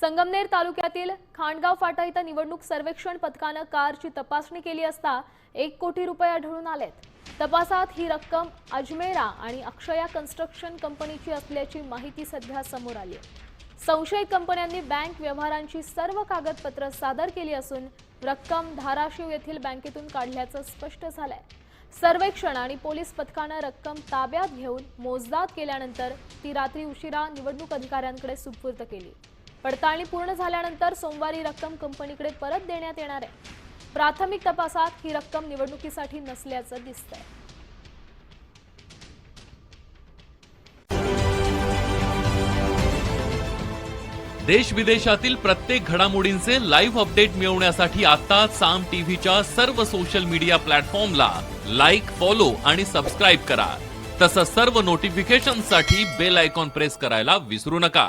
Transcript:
संगमनेर तालुक्यातील खांडगाव फाटा इथं निवडणूक सर्वेक्षण पथकानं कारची तपासणी केली असता एक कोटी रुपये आढळून आलेत. तपासात ही रक्कम अजमेरा आणि अक्षया कन्स्ट्रक्शन कंपनीची असल्याची माहिती सध्या समोर आली संशयित कंपन्यांनी बँक व्यवहारांची सर्व कागदपत्र सादर केली असून रक्कम धाराशिव येथील बँकेतून काढल्याचं स्पष्ट झालंय. सर्वेक्षण आणि पोलीस पथकानं रक्कम ताब्यात घेऊन मोजदाद केल्यानंतर ती रात्री उशिरा निवडणूक अधिकाऱ्यांकडे सुपूर्द केली. पडताळणी पूर्ण झाल्यानंतर सोमवारी रक्कम कंपनीकडे परत देण्यात येणार आहे. प्राथमिक तपासात ही रक्कम निवडणुकीसाठी नसल्याचं दिसतंय. देश विदेशातील प्रत्येक घडामोडींचे लाईव्ह अपडेट मिळवण्यासाठी आता साम टीव्हीच्या सर्व सोशल मीडिया प्लॅटफॉर्मला लाईक फॉलो आणि सबस्क्राईब करा. तसंच सर्व नोटिफिकेशनसाठी बेल आयकॉन प्रेस करायला विसरू नका.